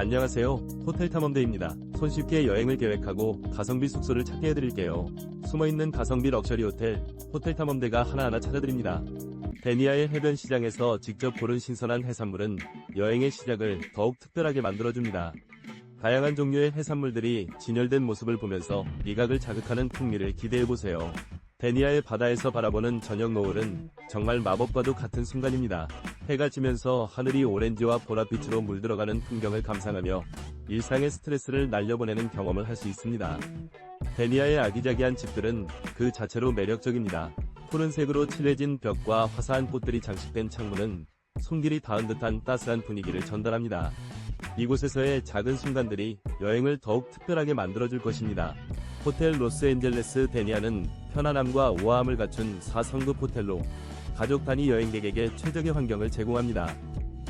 안녕하세요. 호텔 탐험대입니다. 손쉽게 여행을 계획하고 가성비 숙소를 찾게 해드릴게요. 숨어있는 가성비 럭셔리 호텔, 호텔 탐험대가 하나하나 찾아드립니다. 데니아의 해변 시장에서 직접 고른 신선한 해산물은 여행의 시작을 더욱 특별하게 만들어줍니다. 다양한 종류의 해산물들이 진열된 모습을 보면서 미각을 자극하는 풍미를 기대해보세요. 데니아의 바다에서 바라보는 저녁 노을은 정말 마법과도 같은 순간입니다. 해가 지면서 하늘이 오렌지와 보랏빛으로 물들어가는 풍경을 감상하며 일상의 스트레스를 날려보내는 경험을 할 수 있습니다. 데니아의 아기자기한 집들은 그 자체로 매력적입니다. 푸른색으로 칠해진 벽과 화사한 꽃들이 장식된 창문은 손길이 닿은 듯한 따스한 분위기를 전달합니다. 이곳에서의 작은 순간들이 여행을 더욱 특별하게 만들어줄 것입니다. 호텔 로스앤젤레스 데니아는 편안함과 우아함을 갖춘 4성급 호텔로 가족 단위 여행객에게 최적의 환경을 제공합니다.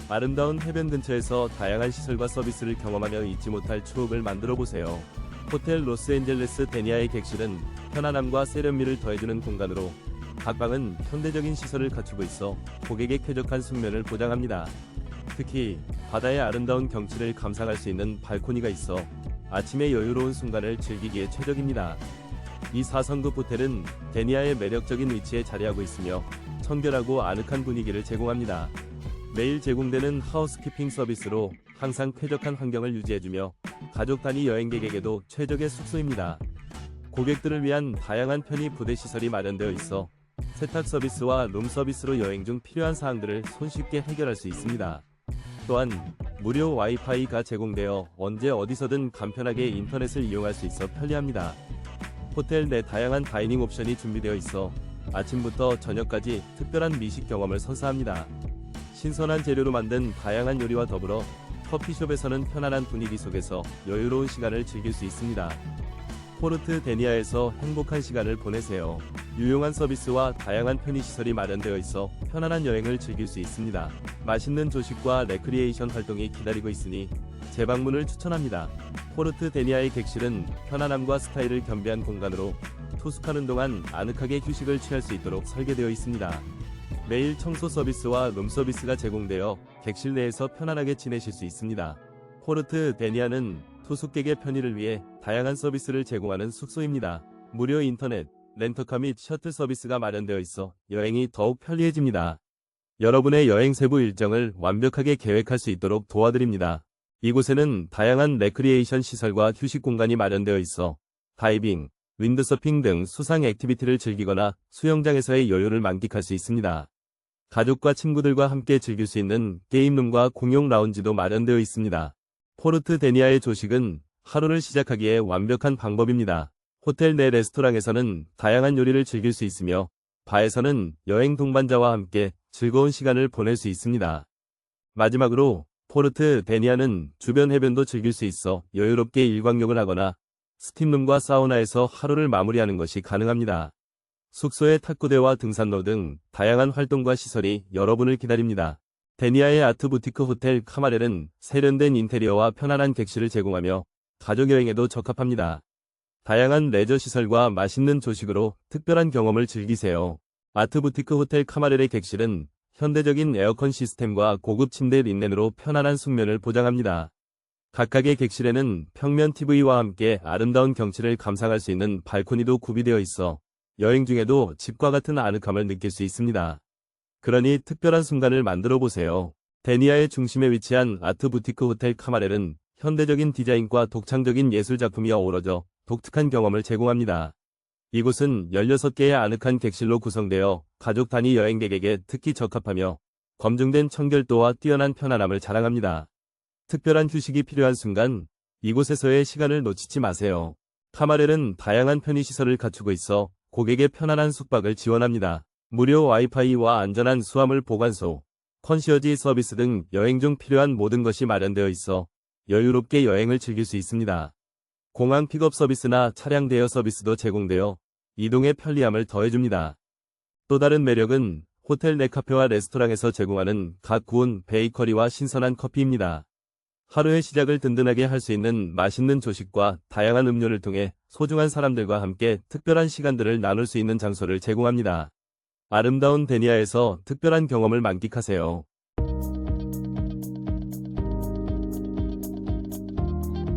아름다운 해변 근처에서 다양한 시설과 서비스를 경험하며 잊지 못할 추억을 만들어 보세요. 호텔 로스앤젤레스 데니아의 객실은 편안함과 세련미를 더해주는 공간으로 각 방은 현대적인 시설을 갖추고 있어 고객의 쾌적한 숙면을 보장합니다. 특히 바다의 아름다운 경치를 감상할 수 있는 발코니가 있어 아침의 여유로운 순간을 즐기기에 최적입니다. 이 4성급 호텔은 데니아의 매력적인 위치에 자리하고 있으며 청결하고 아늑한 분위기를 제공합니다. 매일 제공되는 하우스키핑 서비스로 항상 쾌적한 환경을 유지해주며 가족 단위 여행객에게도 최적의 숙소입니다. 고객들을 위한 다양한 편의 부대 시설이 마련되어 있어 세탁 서비스와 룸 서비스로 여행 중 필요한 사항들을 손쉽게 해결할 수 있습니다. 또한 무료 와이파이가 제공되어 언제 어디서든 간편하게 인터넷을 이용할 수 있어 편리합니다. 호텔 내 다양한 다이닝 옵션이 준비되어 있어 아침부터 저녁까지 특별한 미식 경험을 선사합니다. 신선한 재료로 만든 다양한 요리와 더불어 커피숍에서는 편안한 분위기 속에서 여유로운 시간을 즐길 수 있습니다. 포르트 데니아에서 행복한 시간을 보내세요. 유용한 서비스와 다양한 편의시설이 마련되어 있어 편안한 여행을 즐길 수 있습니다. 맛있는 조식과 레크리에이션 활동이 기다리고 있으니 재방문을 추천합니다. 포르트 데니아의 객실은 편안함과 스타일을 겸비한 공간으로 투숙하는 동안 아늑하게 휴식을 취할 수 있도록 설계되어 있습니다. 매일 청소 서비스와 룸 서비스가 제공되어 객실 내에서 편안하게 지내실 수 있습니다. 포르트 데니아는 투숙객의 편의를 위해 다양한 서비스를 제공하는 숙소입니다. 무료 인터넷, 렌터카 및 셔틀 서비스가 마련되어 있어 여행이 더욱 편리해집니다. 여러분의 여행 세부 일정을 완벽하게 계획할 수 있도록 도와드립니다. 이곳에는 다양한 레크리에이션 시설과 휴식 공간이 마련되어 있어 다이빙, 윈드서핑 등 수상 액티비티를 즐기거나 수영장에서의 여유를 만끽할 수 있습니다. 가족과 친구들과 함께 즐길 수 있는 게임룸과 공용 라운지도 마련되어 있습니다. 포르트 데니아의 조식은 하루를 시작하기에 완벽한 방법입니다. 호텔 내 레스토랑에서는 다양한 요리를 즐길 수 있으며 바에서는 여행 동반자와 함께 즐거운 시간을 보낼 수 있습니다. 마지막으로 포르트 데니아는 주변 해변도 즐길 수 있어 여유롭게 일광욕을 하거나 스팀룸과 사우나에서 하루를 마무리하는 것이 가능합니다. 숙소의 탁구대와 등산로 등 다양한 활동과 시설이 여러분을 기다립니다. 데니아의 아트 부티크 호텔 카마렐은 세련된 인테리어와 편안한 객실을 제공하며 가족여행에도 적합합니다. 다양한 레저 시설과 맛있는 조식으로 특별한 경험을 즐기세요. 아트 부티크 호텔 카마렐의 객실은 현대적인 에어컨 시스템과 고급 침대 린넨으로 편안한 숙면을 보장합니다. 각각의 객실에는 평면 TV와 함께 아름다운 경치를 감상할 수 있는 발코니도 구비되어 있어 여행 중에도 집과 같은 아늑함을 느낄 수 있습니다. 그러니 특별한 순간을 만들어 보세요. 데니아의 중심에 위치한 아트 부티크 호텔 카마렐은 현대적인 디자인과 독창적인 예술 작품이 어우러져 독특한 경험을 제공합니다. 이곳은 16개의 아늑한 객실로 구성되어 가족 단위 여행객에게 특히 적합하며 검증된 청결도와 뛰어난 편안함을 자랑합니다. 특별한 휴식이 필요한 순간 이곳에서의 시간을 놓치지 마세요. 카마렐은 다양한 편의시설을 갖추고 있어 고객의 편안한 숙박을 지원합니다. 무료 와이파이와 안전한 수화물 보관소, 컨시어지 서비스 등 여행 중 필요한 모든 것이 마련되어 있어 여유롭게 여행을 즐길 수 있습니다. 공항 픽업 서비스나 차량 대여 서비스도 제공되어 이동의 편리함을 더해줍니다. 또 다른 매력은 호텔 내 카페와 레스토랑에서 제공하는 각 구운 베이커리와 신선한 커피입니다. 하루의 시작을 든든하게 할 수 있는 맛있는 조식과 다양한 음료를 통해 소중한 사람들과 함께 특별한 시간들을 나눌 수 있는 장소를 제공합니다. 아름다운 데니아에서 특별한 경험을 만끽하세요.